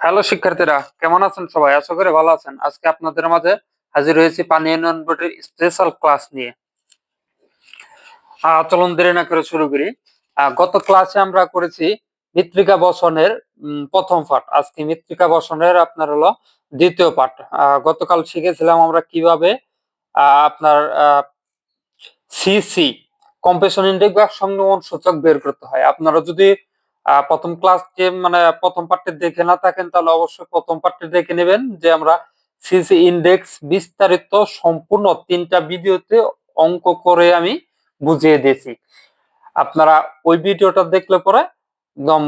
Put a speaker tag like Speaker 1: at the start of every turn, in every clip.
Speaker 1: Hello শিক্ষার্থীরা, কেমন আছেন সবাই? আশা করি ভালো আছেন। আজকে আপনাদের মাঝে হাজির হয়েছি পানি উন্নয়ন বোর্ডের স্পেশাল ক্লাস নিয়ে। চলুন দেরি না করে শুরু করি। গত ক্লাসে আমরা করেছি মৃত্তিকা বসনের প্রথম পাঠ। আজকে মৃত্তিকা বসনের আপনার হলো দ্বিতীয় পাঠ। গতকাল শিখেছিলাম আমরা কীভাবে আপনার সিসি কম্প্রেশন ইন্ডেক্স বা সংগমন সূচক বের করতে হয়। আপনারা যদি প্রথম ক্লাস যে মানে প্রথম পার্টে দেখে না থাকেন, তাহলে অবশ্যই প্রথম পার্টে দেখে নেবেন যে আমরা সিসি ইন্ডেক্স বিস্তারিত সম্পূর্ণ তিনটা ভিডিওতে অঙ্ক করে আমি বুঝিয়ে দিয়েছি। আপনারা ওই ভিডিওটা দেখলে পরে একদম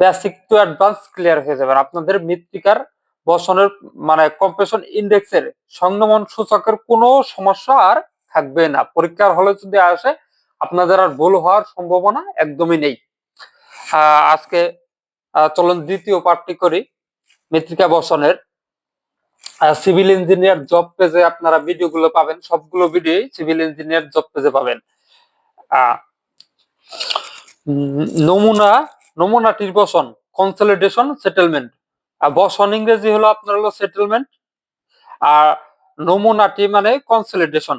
Speaker 1: বেসিক টু অ্যাডভান্স ক্লিয়ার হয়ে যাবেন। আপনাদের মৃত্তিকার বসনের মানে কম্প্রেশন ইন্ডেক্সের সংগমন সূচকের কোনো সমস্যা আর থাকবে না। পরীক্ষার হলে যদি আসে, আপনাদের আর ভুল হওয়ার সম্ভাবনা একদমই নেই। আজকে চলুন দ্বিতীয় পার্টটি করি, মৃত্তিকা বসনের সিভিল ইঞ্জিনিয়ার জব পেজে আপনারা ভিডিওগুলো পাবেন, সবগুলো ভিডিও সিভিল ইঞ্জিনিয়ার জব পেজে পাবেন। নমুনা, নমুনাটির বসন কনসলিডেশন সেটেলমেন্ট বসন ইংরেজি হলো আপনার হলো সেটেলমেন্ট আর নমুনাটি মানে কনসলিডেশন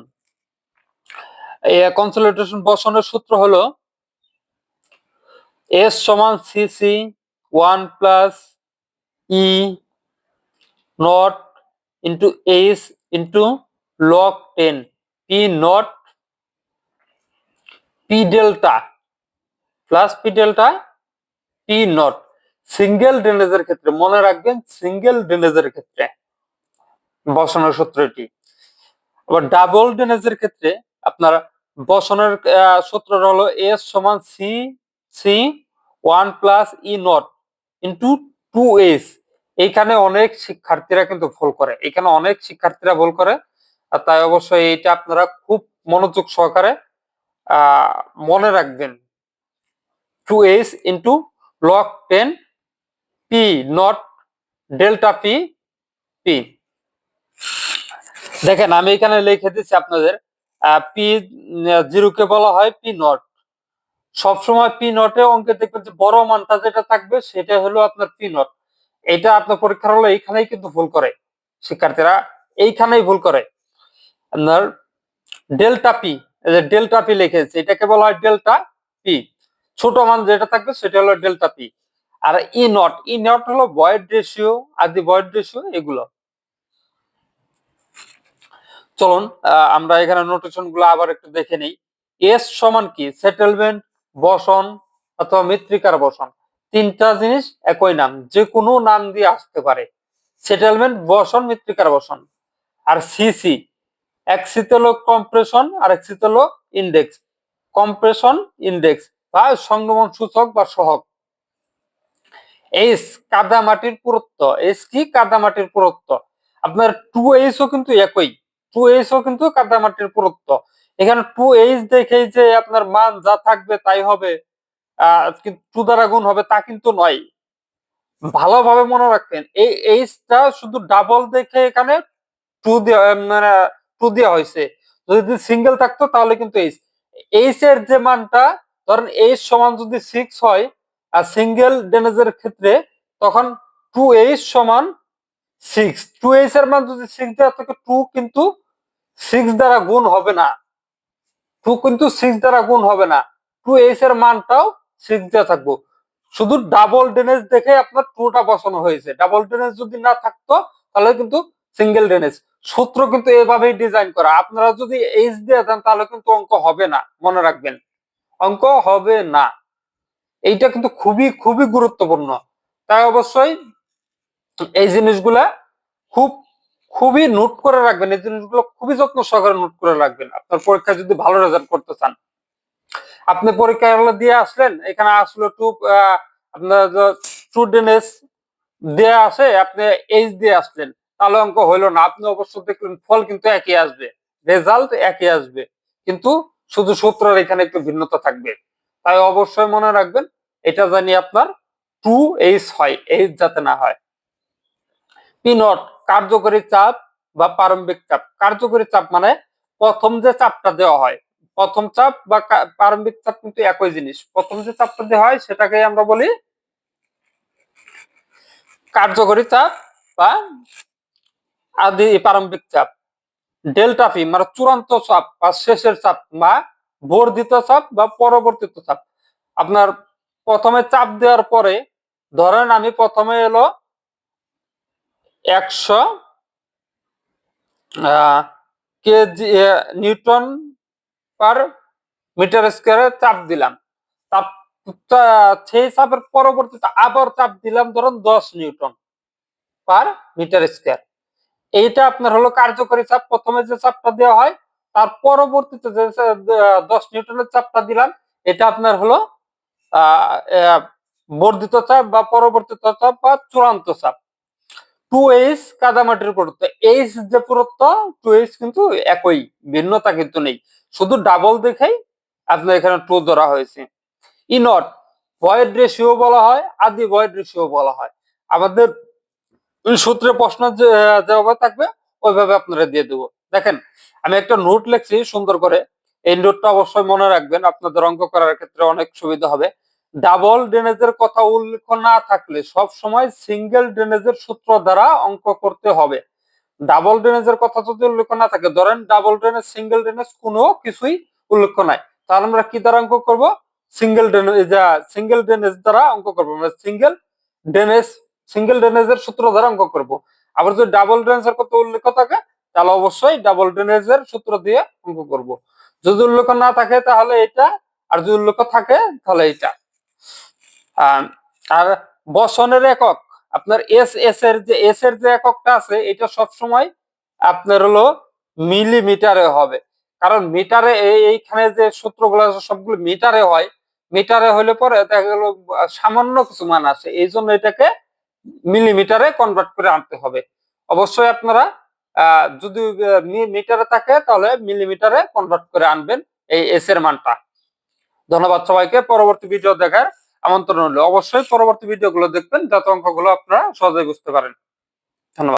Speaker 1: কনসলিডেশন বসনের সূত্র হলো এস সমান CC one plus E not into H into log ten P not P delta plus P delta P not single ড্রেনেজের ক্ষেত্রে, মনে রাখবেন সিঙ্গেল ড্রেনেজের ক্ষেত্রে, বসানোর সূত্রটি। আবার ডাবল ড্রেনেজের ক্ষেত্রে, আপনার বসানোর সূত্রটা হলো এস সমান C C one plus E not into two S এইখানে অনেক শিক্ষার্থীরা কিন্তু ভুল করে। এখানে অনেক শিক্ষার্থীরা ভুল করে। আর তাই অবশ্যই এইটা আপনারা খুব মনোযোগ সহকারে মনে রাখবেন। Two S into log ten P not delta P P দেখেন, আমি এখানে লিখে দিচ্ছি আপনাদের পি জিরো কে বলা হয় পি নট সবসময় পি নটে অঙ্কে দেখবেন যে বড় মানটা যেটা থাকবে সেটা হলো আপনার পি নট এটা আপনার পরীক্ষার হলো এইখানেই কিন্তু ভুল করে। শিক্ষার্থীরা, এইখানেই ভুল করে। আপনার ডেল্টা পি ডেল্টা পি লিখেছে, এটাকে বলা হয় ডেল্টা পি ছোট মান যেটা থাকবে সেটা হলো ডেল্টা পি আর ই নট ই নট হলো ভয়েড রেশিও আদি ভয়েড রেশিও এগুলো। চলুন আমরা এখানে নোটেশনগুলো আবার একটু দেখে নেই। এস সমান কি? সেটেলমেন্ট বসন অথবা মৃত্তিকার বসন। তিনটা জিনিস একই নাম যে কোনো নাম দিয়ে আসতে পারে। সেটেলমেন্ট বসন, মৃত্তিকার বসন। আর সিসি এক শীতল কম্প্রেশন আর এক শীতল ইন্ডেক্স কম্প্রেশন ইন্ডেক্স বা সংগমন সূচক বা সহক এইস কাদা মাটির পুরুত্ব। এস কি? কাদা মাটির পুরুত্ব। আপনার টু এইচও কিন্তু একই। টু এইচও কিন্তু কাদা মাটির পুরুত্ব। এখানে টু এইচ দেখেই যে আপনার মান যা থাকবে তাই হবে টু দ্বারা গুণ হবে তা কিন্তু নয়। ভালোভাবে মনে রাখবেন, এই এইচটা শুধু ডাবল দেখে এখানে টু মানে টু দেওয়া হয়েছে। যদি সিঙ্গেল থাকতো তাহলে কিন্তু এইচ। এইচ এর যে মানটা, ধরেন এইচ সমান যদি সিক্স হয়, আর সিঙ্গেল ড্যামেজের ক্ষেত্রে তখন টু এইচ সমান সিক্স টু এইচ এর মান যদি সিক্স দেওয়া থাকে, টু কিন্তু সিক্স দ্বারা গুণ হবে না। টু কিন্তু সিক্স দ্বারা গুণ হবে না। টু এইচ এর মানটাও সিক্স দেওয়া থাকব। শুধু ডাবল ড্রেনেজ দেখে আপনার টুটা বসানো হয়েছে। ডাবল ড্রেনেজ যদি না থাকতো, তাহলে কিন্তু সিঙ্গেল ড্রেনেজ সূত্র কিন্তু এভাবেই ডিজাইন করা। আপনারা যদি এইচ দিয়ে দেন, তাহলে কিন্তু অঙ্ক হবে না। মনে রাখবেন। অঙ্ক হবে না। এইটা কিন্তু খুবই খুবই গুরুত্বপূর্ণ। তাই অবশ্যই এই জিনিসগুলা খুব খুবই নোট করে রাখবেন, এই জিনিসগুলো খুবই যত্ন সহকারে নোট করে রাখবেন। আপনার পরীক্ষায় যদি ভালো রেজাল্ট করতে চান। আপনি পরীক্ষাগুলো দিয়ে আসলেন, এখানে আসলো টু আপনার স্টুডেন্টস দেয়া আসে, আপনি এইচ দিয়ে আসলেন। তাহলে অঙ্ক হইল না। আপনি অবশ্য দেখলেন ফল কিন্তু একই আসবে রেজাল্ট একই আসবে। কিন্তু শুধু সূত্রের এখানে একটু ভিন্নতা থাকবে। তাই অবশ্যই মনে রাখবেন, এটা জানি আপনার টু এইচ হয় এইচ যাতে না হয়। পি নট কার্যকরী চাপ বা প্রারম্ভিক চাপ। কার্যকরী চাপ মানে প্রথম যে চাপটা দেওয়া হয়, প্রথম চাপ বা প্রারম্ভিক চাপ কিন্তু একই জিনিস। প্রথম যে চাপটা দেওয়া হয় সেটাকে আমরা বলি কার্যকরী চাপ বা আদি, প্রারম্ভিক চাপ। ডেল্টা পি মানে চূড়ান্ত চাপ বা শেষের চাপ বা বর্ধিত চাপ বা পরবর্তীত চাপ। আপনার প্রথমে চাপ দেওয়ার পরে ধরেন আমি প্রথমে এলো একশো কেজি নিউটন পার মিটার স্কোয়ারে চাপ দিলাম। চা- সেই চাপের পরবর্তীতে আবার চাপ দিলাম ধরুন দশ নিউটন পার মিটার স্কোয়ার। এইটা আপনার হলো কার্যকরী চাপ। প্রথমে যে চাপটা দেওয়া হয়, তার পরবর্তীতে যে দশ নিউটনের চাপটা দিলাম, এটা আপনার হলো বর্ধিত চাপ বা পরবর্তীত চাপ বা চূড়ান্ত চাপ। টু এইচ কাদামাটির পুরুত্ব। এইচ যে পুরুত্ব টু এইচ কিন্তু একই, ভিন্নতা কিন্তু নেই। শুধু ডাবল দেখেই আপনার এখানে টু ধরা হয়েছে। ইনট ভয়েড রেশিও বলা হয়, আদি ভয়েড রেশিও বলা হয়। আমাদের সূত্রে প্রশ্ন যেভাবে থাকবে, ওইভাবে আপনারা দিয়ে দেবো। দেখেন, আমি একটা নোট লিখছি সুন্দর করে। এই নোটটা অবশ্যই মনে রাখবেন, আপনাদের অঙ্ক করার ক্ষেত্রে অনেক সুবিধা হবে। ডাবল ড্রেনেজের কথা উল্লেখ না থাকলে সব সময় সিঙ্গেল ড্রেনেজের সূত্র দ্বারা অঙ্ক করতে হবে। ডাবল ড্রেনেজের কথা যদি উল্লেখ না থাকে, ধরেন ডাবল ড্রেনেজ, সিঙ্গেল ড্রেনেজ কোনো কিছুই উল্লেখ নাই। তাহলে আমরা কি দ্বারা অঙ্ক করব? সিঙ্গেল ড্রেনেজ সিঙ্গেল ড্রেনেজ দ্বারা অঙ্ক করব। মানে সিঙ্গেল ড্রেনেজ, সিঙ্গেল ড্রেনেজের সূত্র দ্বারা অঙ্ক করব। আবার যদি ডাবল ড্রেনেজের কথা উল্লেখ থাকে, তাহলে অবশ্যই ডাবল ড্রেনেজের সূত্র দিয়ে অঙ্ক করব। যদি উল্লেখ না থাকে, তাহলে এটা, আর যদি উল্লেখ থাকে, তাহলে এটা আর বসনের একক, আপনার এস এস এর যে এস এর যে এককটা আছে, এটা সব সময় আপনার হলো মিলিমিটারে হবে। কারণ মিটারে এইখানে যে সূত্রগুলো আছে, সবগুলো মিটারে হয়। মিটারে হলে পরে দেখা গেল, সামান্য কিছু মান আছে। এই জন্য এটাকে মিলিমিটারে কনভার্ট করে আনতে হবে। অবশ্যই আপনারা যদি মিটারে থাকে, তাহলে মিলিমিটারে কনভার্ট করে আনবেন এই এস এর মানটা। ধন্যবাদ সবাইকে। পরবর্তী ভিডিও দেখার আমন্ত্রণ হলো। অবশ্যই পরবর্তী ভিডিওগুলো দেখবেন যাতে অঙ্কগুলো আপনারা সহজে বুঝতে পারেন।